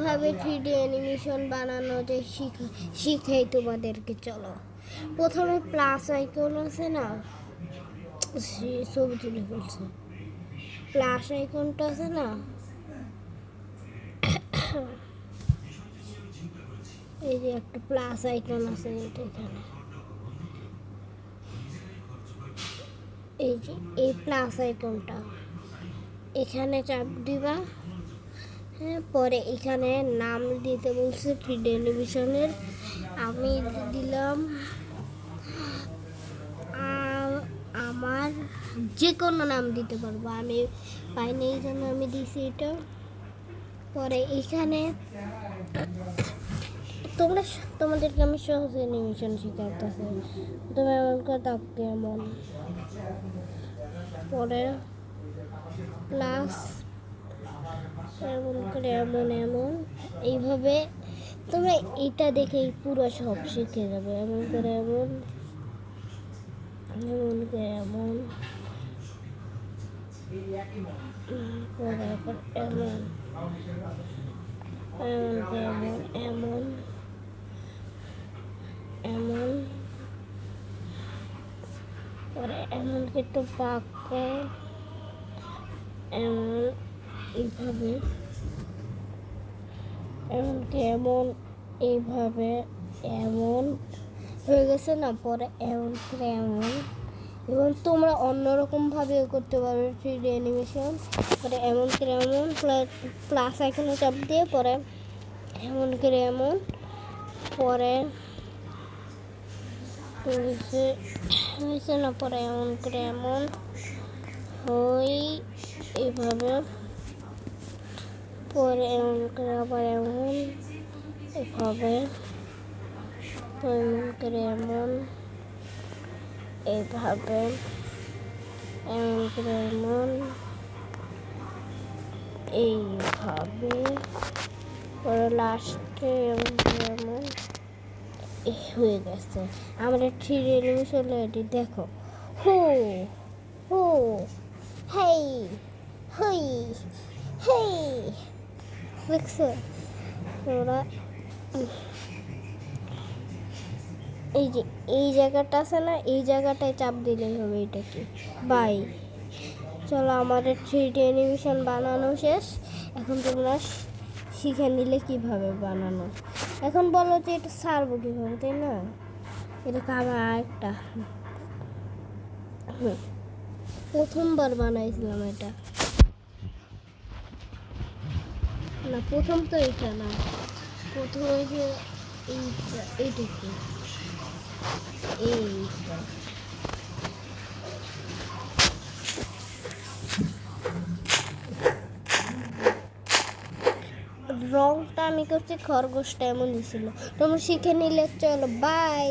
কীভাবে three D animation বানানো যায় শিখা, শিখাই তোমাদেরকে, চলো। প্রথমে প্লাস আইকন আছে না? ছবি তুলে ফেলছে। প্লাস আইকনটা আছে না? এই যে একটা প্লাস আইকন আছে এটা এখানে। এই যে, এই প্লাস আইকনটা এখানে চাপ দিবা। পরে এখানে নাম দিতে বলছে ফ্রি টেলিভিশনের আমি দিলাম। আমার যে কোনো নাম দিতে পারব। আমি পাইনি এই জন্য আমি দিছি এটা। পরে এখানে তোমরা তোমাদেরকে আমি সহজ অ্যানিমেশন শেখাতেছি তুমি এমন করে তাকে এমন পরে প্লাস এমন করে এমন এমন। এইভাবে তোমরা এটা দেখে পুরো সব শিখে যাবে। এমন করে এমন এমন করে এমন। এমন এমন এমন এমন। এমন। পরে এমন কিন্তু পাকা এমন। এইভাবে। এমনকি এমন, এইভাবে এমন হয়ে গেছে না, পরে এমন করে এমন। এবং তোমরা অন্যরকম ভাবেও করতে পারবে থ্রি ডি অ্যানিমেশন পরে এমন করে এমন প্লাস এখানে চাপ দিয়ে পরে এমন করে এমন, পরে হয়েছে না, পরে এমন করে এমন হই এইভাবে পরে এমন করে আবার এমন এভাবে, এমন করে এমন এইভাবে এমন করে এমন, এইভাবে, পরে লাস্টে এমন করে এমন হয়ে গেছে। আমরা থ্রি অ্যানিমেশন রেডি দেখো। হো হো, হই, হেই দেখছ? ওরা এই যে, এই জায়গাটা আছে না, এই জায়গাটায় চাপ দিলেই হবে এটাকে। বাই চলো, আমাদের থ্রি ডি অ্যানিমেশন বানানো শেষ। এখন তোমরা শিখে নিলে কীভাবে বানানো। এখন বলো যে এটা সারবো কীভাবে, তাই না? এটা আমার আরেকটা। প্রথমবার বানাইছিলাম এটা। না, প্রথম তো এটা না। প্রথম যে এইটা এইটা কি? এইটা রংটা আমি করছি খরগোশটা এমন দিছিল তোমরা শিখে নিলে চলো বাই